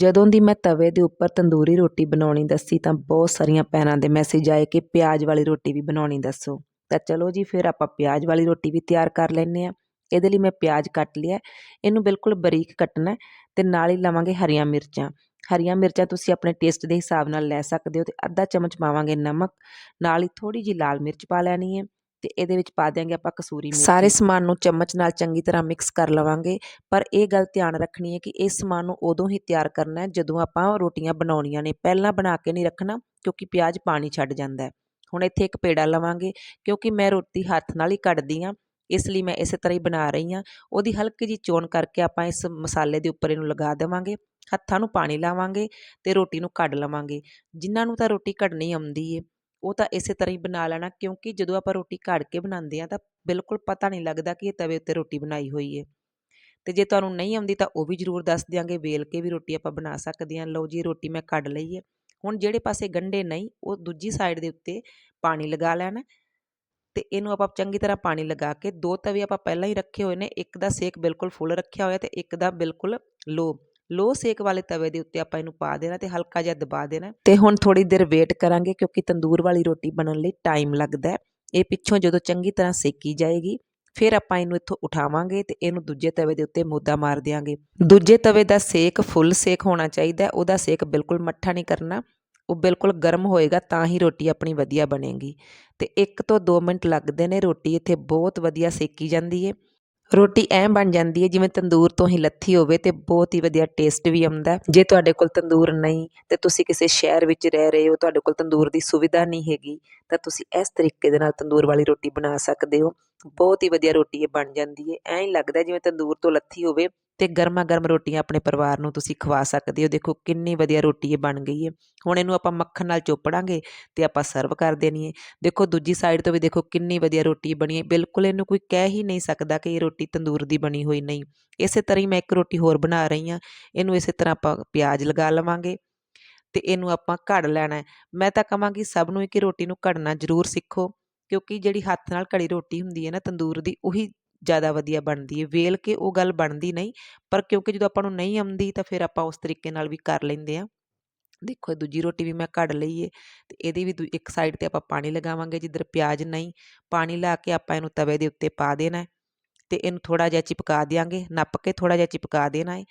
ਜਦੋਂ ਦੀ ਮੈਂ ਤਵੇ ਦੇ ਉੱਪਰ ਤੰਦੂਰੀ ਰੋਟੀ ਬਣਾਉਣੀ ਦੱਸੀ ਤਾਂ ਬਹੁਤ ਸਾਰੀਆਂ ਭੈਣਾਂ ਦੇ ਮੈਸੇਜ ਆਏ ਕਿ ਪਿਆਜ਼ ਵਾਲੀ ਰੋਟੀ ਵੀ ਬਣਾਉਣੀ ਦੱਸੋ। ਤਾਂ ਚਲੋ ਜੀ, ਫਿਰ ਆਪਾਂ ਪਿਆਜ਼ ਵਾਲੀ ਰੋਟੀ ਵੀ ਤਿਆਰ ਕਰ ਲੈਂਦੇ ਹਾਂ। ਇਹਦੇ ਲਈ ਮੈਂ ਪਿਆਜ਼ ਕੱਟ ਲਿਆ। ਇਹਨੂੰ ਬਿਲਕੁਲ ਬਰੀਕ ਕੱਟਣਾ ਹੈ ਤੇ ਨਾਲ ਹੀ ਲਵਾਂਗੇ ਹਰੀਆਂ ਮਿਰਚਾਂ। ਹਰੀਆਂ ਮਿਰਚਾਂ ਤੁਸੀਂ ਆਪਣੇ ਟੇਸਟ ਦੇ ਹਿਸਾਬ ਨਾਲ ਲੈ ਸਕਦੇ ਹੋ ਤੇ ਅੱਧਾ ਚਮਚ ਪਾਵਾਂਗੇ ਨਮਕ। ਨਾਲ ਹੀ ਥੋੜੀ ਜੀ ਲਾਲ ਮਿਰਚ ਪਾ ਲੈਣੀ ਹੈ। ਤੇ ਇਹਦੇ ਵਿੱਚ ਪਾ ਦਿਆਂਗੇ ਆਪਾਂ ਕਸੂਰੀ ਮੇਥੀ। ਸਾਰੇ ਸਮਾਨ ਨੂੰ ਚਮਚ ਨਾਲ ਚੰਗੀ ਤਰ੍ਹਾਂ ਮਿਕਸ ਕਰ ਲਵਾਂਗੇ। ਪਰ ਇਹ ਗੱਲ ਧਿਆਨ ਰੱਖਣੀ ਹੈ ਕਿ ਇਸ ਸਮਾਨ ਨੂੰ ਉਦੋਂ ਹੀ ਤਿਆਰ ਕਰਨਾ ਹੈ ਜਦੋਂ ਆਪਾਂ ਰੋਟੀਆਂ ਬਣਾਉਣੀਆਂ ਨੇ। ਪਹਿਲਾਂ ਬਣਾ ਕੇ ਨਹੀਂ ਰੱਖਣਾ ਕਿਉਂਕਿ ਪਿਆਜ਼ ਪਾਣੀ ਛੱਡ ਜਾਂਦਾ ਹੈ। ਹੁਣ ਇੱਥੇ ਇੱਕ ਪੇੜਾ ਲਵਾਂਗੇ ਕਿਉਂਕਿ ਮੈਂ ਰੋਟੀ ਹੱਥ ਨਾਲ ਹੀ ਕੱਢਦੀ ਹਾਂ। ਇਸ ਲਈ ਮੈਂ ਇਸੇ ਤਰ੍ਹਾਂ ਹੀ ਬਣਾ ਰਹੀ ਹਾਂ। ਉਹਦੀ ਹਲਕੀ ਜੀ ਚੋਣ ਕਰਕੇ ਆਪਾਂ ਇਸ ਮਸਾਲੇ ਦੇ ਉੱਪਰ ਇਹਨੂੰ ਲਗਾ ਦੇਵਾਂਗੇ। ਹੱਥਾਂ ਨੂੰ ਪਾਣੀ ਲਾਵਾਂਗੇ ਤੇ ਰੋਟੀ ਨੂੰ ਕੱਢ ਲਵਾਂਗੇ। ਜਿਨ੍ਹਾਂ ਨੂੰ ਤਾਂ ਰੋਟੀ ਕੱਢਣੀ ਆਉਂਦੀ ਏ ਉਹ ਤਾਂ ਇਸੇ ਤਰ੍ਹਾਂ ਹੀ ਬਣਾ ਲੈਣਾ, ਕਿਉਂਕਿ ਜਦੋਂ ਆਪਾਂ ਰੋਟੀ ਘੜ ਕੇ ਬਣਾਉਂਦੇ ਆ ਤਾਂ ਬਿਲਕੁਲ ਪਤਾ ਨਹੀਂ ਲੱਗਦਾ ਕਿ ਇਹ ਤਵੇ ਉੱਤੇ ਰੋਟੀ ਬਣਾਈ ਹੋਈ ਹੈ। ਤੇ ਜੇ ਤੁਹਾਨੂੰ ਨਹੀਂ ਆਉਂਦੀ ਤਾਂ ਉਹ ਵੀ ਜ਼ਰੂਰ ਦੱਸ ਦਿਆਂਗੇ, ਵੇਲ ਕੇ ਵੀ ਰੋਟੀ ਆਪਾਂ ਬਣਾ ਸਕਦੇ ਹਾਂ। ਲਓ ਜੀ, ਰੋਟੀ ਮੈਂ ਕੱਢ ਲਈ ਹੈ। ਹੁਣ ਜਿਹੜੇ ਪਾਸੇ ਗੰਢੇ ਨਹੀਂ, ਉਹ ਦੂਜੀ ਸਾਈਡ ਦੇ ਉੱਤੇ ਪਾਣੀ ਲਗਾ ਲੈਣਾ ਤੇ ਇਹਨੂੰ ਆਪਾਂ ਚੰਗੀ ਤਰ੍ਹਾਂ ਪਾਣੀ ਲਗਾ ਕੇ ਦੋ ਤਵੇ ਆਪਾਂ ਪਹਿਲਾਂ ਹੀ ਰੱਖੇ ਹੋਏ ਨੇ, ਇੱਕ ਦਾ ਸੇਕ ਬਿਲਕੁਲ ਫੁੱਲ ਰੱਖਿਆ ਹੋਇਆ ਤੇ ਇੱਕ ਦਾ ਬਿਲਕੁਲ ਲੋ। ਲੋ ਸੇਕ ਵਾਲੇ ਤਵੇ ਦੇ ਉੱਤੇ ਆਪਾਂ ਇਹਨੂੰ ਪਾ ਦੇਣਾ ਤੇ ਹਲਕਾ ਜਿਹਾ ਦਬਾ ਦੇਣਾ। ਤੇ ਹੁਣ ਥੋੜੀ ਦੇਰ ਵੇਟ ਕਰਾਂਗੇ ਕਿਉਂਕਿ ਤੰਦੂਰ ਵਾਲੀ ਰੋਟੀ ਬਣਨ ਲਈ ਟਾਈਮ ਲੱਗਦਾ ਹੈ। ਇਹ ਪਿੱਛੋਂ ਜਦੋਂ ਚੰਗੀ ਤਰ੍ਹਾਂ ਸੇਕੀ ਜਾਏਗੀ, ਫਿਰ ਆਪਾਂ ਇਹਨੂੰ ਇੱਥੋਂ ਉਠਾਵਾਂਗੇ ਤੇ ਇਹਨੂੰ ਦੂਜੇ ਤਵੇ ਦੇ ਉੱਤੇ ਮੋਦਾ ਮਾਰ ਦਿਆਂਗੇ। ਦੂਜੇ ਤਵੇ ਦਾ ਸੇਕ ਫੁੱਲ ਸੇਕ ਹੋਣਾ ਚਾਹੀਦਾ ਉਹਦਾ ਸੇਕ ਬਿਲਕੁਲ ਮੱਠਾ ਨਹੀਂ ਕਰਨਾ, ਉਹ ਬਿਲਕੁਲ ਗਰਮ ਹੋਏਗਾ ਤਾਂ ਹੀ ਰੋਟੀ ਆਪਣੀ ਵਧੀਆ ਬਣੇਗੀ। ਤੇ 1 ਤੋਂ 2 ਮਿੰਟ ਲੱਗਦੇ ਨੇ, ਰੋਟੀ ਇੱਥੇ ਬਹੁਤ ਵਧੀਆ ਸੇਕੀ ਜਾਂਦੀ ਏ ਰੋਟੀ ਐਂ ਬਣ ਜਾਂਦੀ ਹੈ, ਜਿਵੇਂ ਤੰਦੂਰ ਤੋਂ ਹੀ ਲੱਥੀ ਹੋਵੇ ਤੇ ਬਹੁਤ ਹੀ ਵਧੀਆ ਟੇਸਟ ਵੀ ਆਉਂਦਾ ਜੇ ਤੁਹਾਡੇ ਕੋਲ ਤੰਦੂਰ ਨਹੀਂ ਤੇ ਤੁਸੀਂ ਕਿਸੇ ਸ਼ਹਿਰ ਵਿੱਚ ਰਹਿ ਰਹੇ ਹੋ, ਤੁਹਾਡੇ ਕੋਲ ਤੰਦੂਰ ਦੀ ਸੁਵਿਧਾ ਨਹੀਂ ਹੈਗੀ, ਤਾਂ ਤੁਸੀਂ ਇਸ ਤਰੀਕੇ ਦੇ ਨਾਲ ਤੰਦੂਰ ਵਾਲੀ ਰੋਟੀ ਬਣਾ ਸਕਦੇ ਹੋ। ਬਹੁਤ ਹੀ ਵਧੀਆ ਰੋਟੀ ਇਹ ਬਣ ਜਾਂਦੀ ਹੈ। ਐਂ ਹੀ ਲੱਗਦਾ ਜਿਵੇਂ ਤੰਦੂਰ ਤੋਂ ਲੱਥੀ ਹੋਵੇ ਤੇ ਗਰਮਾ ਗਰਮ ਰੋਟੀਆਂ ਆਪਣੇ ਪਰਿਵਾਰ ਨੂੰ ਤੁਸੀਂ ਖਵਾ ਸਕਦੇ ਹੋ। ਦੇਖੋ ਕਿੰਨੀ ਵਧੀਆ ਰੋਟੀ ਇਹ ਬਣ ਗਈ ਹੈ ਹੁਣ ਇਹਨੂੰ ਆਪਾਂ ਮੱਖਣ ਨਾਲ ਚੋਪੜਾਂਗੇ ਤੇ ਆਪਾਂ ਸਰਵ ਕਰ ਦੇਣੀ ਹੈ ਦੇਖੋ ਦੂਜੀ ਸਾਈਡ ਤੋਂ ਵੀ ਦੇਖੋ ਕਿੰਨੀ ਵਧੀਆ ਰੋਟੀ ਬਣੀ ਹੈ ਬਿਲਕੁਲ ਇਹਨੂੰ ਕੋਈ ਕਹਿ ਹੀ ਨਹੀਂ ਸਕਦਾ ਕਿ ਇਹ ਰੋਟੀ ਤੰਦੂਰ ਦੀ ਬਣੀ ਹੋਈ ਨਹੀਂ। ਇਸੇ ਤਰ੍ਹਾਂ ਹੀ ਮੈਂ ਇੱਕ ਰੋਟੀ ਹੋਰ ਬਣਾ ਰਹੀ ਹਾਂ। ਇਹਨੂੰ ਇਸੇ ਤਰ੍ਹਾਂ ਆਪਾਂ ਪਿਆਜ਼ ਲਗਾ ਲਵਾਂਗੇ ਤੇ ਇਹਨੂੰ ਆਪਾਂ ਘੜ ਲੈਣਾ ਮੈਂ ਤਾਂ ਕਹਾਂਗੀ ਸਭ ਨੂੰ ਕਿ ਰੋਟੀ ਨੂੰ ਘੜਨਾ ਜ਼ਰੂਰ ਸਿੱਖੋ ਕਿਉਂਕਿ ਜਿਹੜੀ ਹੱਥ ਨਾਲ ਘੜੀ ਰੋਟੀ ਹੁੰਦੀ ਹੈ ਨਾ ਤੰਦੂਰ ਦੀ, ਉਹੀ ਜ਼ਿਆਦਾ ਵਧੀਆ ਬਣਦੀ ਹੈ ਵੇਲ ਕੇ ਉਹ ਗੱਲ ਬਣਦੀ ਨਹੀਂ, ਪਰ ਕਿਉਂਕਿ ਜਦੋਂ ਆਪਾਂ ਨੂੰ ਨਹੀਂ ਆਉਂਦੀ ਤਾਂ ਫਿਰ ਆਪਾਂ ਉਸ ਤਰੀਕੇ ਨਾਲ ਵੀ ਕਰ ਲੈਂਦੇ ਆ ਦੇਖੋ ਦੂਜੀ ਰੋਟੀ ਵੀ ਮੈਂ ਕੱਢ ਲਈ ਏ ਤੇ ਇਹਦੀ ਵੀ ਇੱਕ ਸਾਈਡ ਤੇ ਆਪਾਂ ਪਾਣੀ ਲਗਾਵਾਂਗੇ, ਜਿੱਧਰ ਪਿਆਜ਼ ਨਹੀਂ, ਪਾਣੀ ਲਾ ਕੇ ਆਪਾਂ ਇਹਨੂੰ ਤਵੇ ਦੇ ਉੱਤੇ ਪਾ ਦੇਣਾ ਤੇ ਇਹਨੂੰ ਥੋੜਾ ਜਿਹਾ ਚਿਪਕਾ ਦਿਆਂਗੇ, ਨੱਪ ਕੇ ਥੋੜਾ ਜਿਹਾ ਚਿਪਕਾ ਦੇਣਾ ਹੈ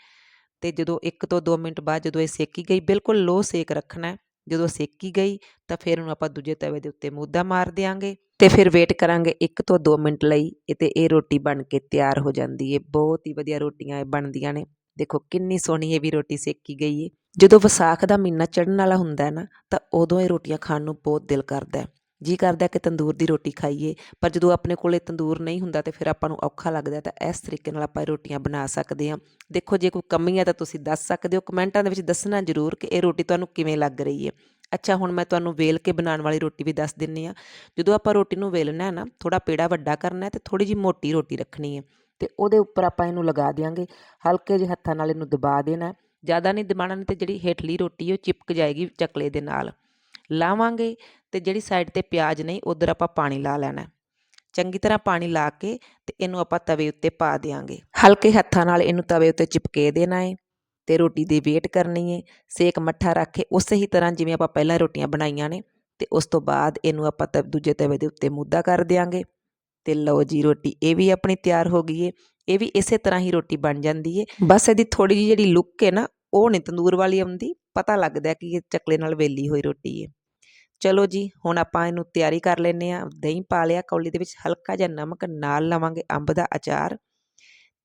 ਤੇ ਜਦੋਂ 1 ਤੋਂ 2 ਮਿੰਟ ਬਾਅਦ ਜਦੋਂ ਇਹ ਸੇਕੀ ਗਈ, ਬਿਲਕੁਲ ਲੋ ਸੇਕ ਰੱਖਣਾ ਜਦੋਂ ਸੇਕੀ ਗਈ ਤਾਂ ਫਿਰ ਉਹਨੂੰ ਆਪਾਂ ਦੂਜੇ ਤਵੇ ਦੇ ਉੱਤੇ ਮੁੱਦਾ ਮਾਰ ਦਿਆਂਗੇ। ਤੇ ਫਿਰ ਵੇਟ ਕਰਾਂਗੇ 1 ਤੋਂ 2 ਮਿੰਟ ਲਈ ਤੇ ਇਹ ਰੋਟੀ ਬਣ ਕੇ ਤਿਆਰ ਹੋ ਜਾਂਦੀ ਹੈ ਬਹੁਤ ਹੀ ਵਧੀਆ ਰੋਟੀਆਂ ਇਹ ਬਣਦੀਆਂ ਨੇ। ਦੇਖੋ ਕਿੰਨੀ ਸੋਹਣੀ ਇਹ ਵੀ ਰੋਟੀ ਸੇਕੀ ਗਈ ਹੈ ਜਦੋਂ ਵਿਸਾਖ ਦਾ ਮਹੀਨਾ ਚੜ੍ਹਨ ਵਾਲਾ ਹੁੰਦਾ ਹੈ ਨਾ, ਤਾਂ ਉਦੋਂ ਇਹ ਰੋਟੀਆਂ ਖਾਣ ਨੂੰ ਬਹੁਤ ਦਿਲ ਕਰਦਾ ਹੈ। ਜੀ ਕਰਦਾ ਕਿ ਤੰਦੂਰ ਦੀ ਰੋਟੀ ਖਾਈਏ, ਪਰ ਜਦੋਂ ਆਪਣੇ ਕੋਲੇ ਤੰਦੂਰ ਨਹੀਂ ਹੁੰਦਾ ਤੇ ਫਿਰ ਆਪਾਂ ਨੂੰ ਔਖਾ ਲੱਗਦਾ ਤਾਂ ਇਸ ਤਰੀਕੇ ਨਾਲ ਆਪਾਂ ਇਹ ਰੋਟੀਆਂ ਬਣਾ ਸਕਦੇ ਹਾਂ। ਦੇਖੋ ਜੇ ਕੋਈ ਕਮੀ ਹੈ ਤਾਂ ਤੁਸੀਂ ਦੱਸ ਸਕਦੇ ਹੋ, ਕਮੈਂਟਾਂ ਦੇ ਵਿੱਚ ਦੱਸਣਾ ਜ਼ਰੂਰ ਕਿ ਇਹ ਰੋਟੀ ਤੁਹਾਨੂੰ ਕਿਵੇਂ ਲੱਗ ਰਹੀ ਹੈ ਅੱਛਾ, ਹੁਣ ਮੈਂ ਤੁਹਾਨੂੰ ਵੇਲ ਕੇ ਬਣਾਉਣ ਵਾਲੀ ਰੋਟੀ ਵੀ ਦੱਸ ਦਿੰਨੀ ਆ। ਜਦੋਂ ਆਪਾਂ ਰੋਟੀ ਨੂੰ ਵੇਲਣਾ ਹੈ ਨਾ ਥੋੜਾ ਪੇੜਾ ਵੱਡਾ ਕਰਨਾ ਹੈ ਤੇ ਥੋੜੀ ਜੀ ਮੋਟੀ ਰੋਟੀ ਰੱਖਣੀ ਹੈ ਤੇ ਉਹਦੇ ਉੱਪਰ ਆਪਾਂ ਇਹਨੂੰ ਲਗਾ ਦਿਆਂਗੇ। ਹਲਕੇ ਜਿਹੇ ਹੱਥਾਂ ਨਾਲ ਇਹਨੂੰ ਦਬਾ ਦੇਣਾ ਜ਼ਿਆਦਾ ਨਹੀਂ ਦਬਾਣਾ ਨਹੀਂ ਤੇ ਜਿਹੜੀ ਹੇਠਲੀ ਰੋਟੀ ਉਹ ਚਿਪਕ ਜਾਏਗੀ ਚਕਲੇ ਦੇ ਨਾਲ। ਲਾਵਾਂਗੇ ਤੇ ਜਿਹੜੀ ਸਾਈਡ ਤੇ ਪਿਆਜ਼ ਨਹੀਂ, ਉਧਰ ਆਪਾਂ ਪਾਣੀ ਲਾ ਲੈਣਾ ਚੰਗੀ ਤਰ੍ਹਾਂ ਪਾਣੀ ਲਾ ਕੇ ਤੇ ਇਹਨੂੰ ਆਪਾਂ ਤਵੇ ਉੱਤੇ ਪਾ ਦੇਾਂਗੇ ਹਲਕੇ ਹੱਥਾਂ ਨਾਲ ਇਹਨੂੰ ਤਵੇ ਉੱਤੇ ਚਿਪਕੇ ਦੇਣਾ ਹੈ। ਤੇ ਰੋਟੀ ਦੀ ਵੇਟ ਕਰਨੀ ਹੈ ਸੇਕ ਮੱਠਾ ਰੱਖ ਕੇ ਉਸੇ ਹੀ ਤਰ੍ਹਾਂ ਜਿਵੇਂ ਆਪਾਂ ਪਹਿਲਾਂ ਰੋਟੀਆਂ ਬਣਾਈਆਂ ਨੇ, ਤੇ ਉਸ ਤੋਂ ਬਾਅਦ ਇਹਨੂੰ ਆਪਾਂ ਤ ਦੂਜੇ ਤਵੇ ਦੇ ਉੱਤੇ ਮੁੱਦਾ ਕਰ ਦਿਆਂਗੇ। ਤੇ ਲਓ ਜੀ ਰੋਟੀ, ਇਹ ਵੀ ਆਪਣੀ ਤਿਆਰ ਹੋ ਗਈ ਏ, ਇਹ ਵੀ ਇਸੇ ਤਰ੍ਹਾਂ ਹੀ ਰੋਟੀ ਬਣ ਜਾਂਦੀ ਏ। ਬਸ ਇਹਦੀ ਥੋੜੀ ਜਿਹੀ ਜਿਹੜੀ ਲੁੱਕ ਹੈ ਨਾ, ਉਹ ਨਹੀਂ ਤੰਦੂਰ ਵਾਲੀ ਆਉਂਦੀ, ਪਤਾ ਲੱਗਦਾ ਕਿ ਇਹ ਚਕਲੇ ਨਾਲ ਵੇਲੀ ਹੋਈ ਰੋਟੀ ਏ। ਚਲੋ ਜੀ, ਹੁਣ ਆਪਾਂ ਇਹਨੂੰ ਤਿਆਰੀ ਕਰ ਲੈਨੇ ਆ ਦਹੀਂ ਪਾ ਲਿਆ, ਕੌਲੀ ਦੇ ਵਿੱਚ ਹਲਕਾ ਜਿਹਾ ਨਮਕ ਨਾਲ ਲਵਾਂਗੇ ਅੰਬ ਦਾ ਅਚਾਰ।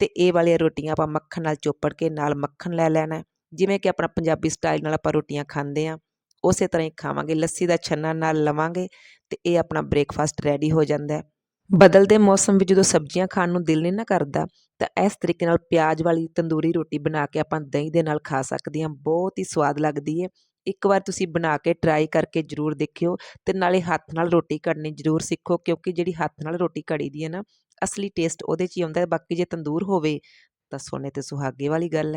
ਤੇ ਇਹ ਵਾਲੀਆਂ ਰੋਟੀਆਂ ਆਪਾਂ ਮੱਖਣ ਨਾਲ ਚੋਪੜ ਕੇ ਨਾਲ ਮੱਖਣ ਲੈ ਲੈਣਾ ਜਿਵੇਂ ਕਿ ਆਪਣਾ ਪੰਜਾਬੀ ਸਟਾਈਲ ਨਾਲ ਆਪਾਂ ਰੋਟੀਆਂ ਖਾਂਦੇ ਆ ਉਸੇ ਤਰ੍ਹਾਂ ਹੀ ਖਾਵਾਂਗੇ। ਲੱਸੀ ਦਾ ਛੰਨਾ ਨਾਲ ਲਵਾਂਗੇ ਤੇ ਇਹ ਆਪਣਾ ਬ੍ਰੇਕਫਾਸਟ ਰੈਡੀ ਹੋ ਜਾਂਦਾ ਬਦਲਦੇ ਮੌਸਮ ਵਿੱਚ ਜਦੋਂ ਸਬਜ਼ੀਆਂ ਖਾਣ ਨੂੰ ਦਿਲ ਨਹੀਂ ਨਾ ਕਰਦਾ, ਤਾਂ ਇਸ ਤਰੀਕੇ ਨਾਲ ਪਿਆਜ਼ ਵਾਲੀ ਤੰਦੂਰੀ ਰੋਟੀ ਬਣਾ ਕੇ ਆਪਾਂ ਦਹੀਂ ਦੇ ਨਾਲ ਖਾ ਸਕਦੇ ਹਾਂ। ਬਹੁਤ ਹੀ ਸਵਾਦ ਲੱਗਦੀ ਹੈ ਇੱਕ ਵਾਰ ਤੁਸੀਂ ਬਣਾ ਕੇ ਟਰਾਈ ਕਰਕੇ ਜ਼ਰੂਰ ਦੇਖਿਓ ਤੇ ਨਾਲੇ ਹੱਥ ਨਾਲ ਰੋਟੀ ਕੱਢਣੀ ਜ਼ਰੂਰ ਸਿੱਖੋ ਕਿਉਂਕਿ ਜਿਹੜੀ ਹੱਥ ਨਾਲ ਰੋਟੀ ਘੜੀ ਦੀ ਹੈ ਨਾ, ਅਸਲੀ ਟੇਸਟ ਉਹਦੇ 'ਚ ਹੀ ਆਉਂਦਾ ਬਾਕੀ ਜੇ ਤੰਦੂਰ ਹੋਵੇ ਤਾਂ ਸੋਨੇ ਤੇ ਸੁਹਾਗੇ ਵਾਲੀ ਗੱਲ ਹੈ।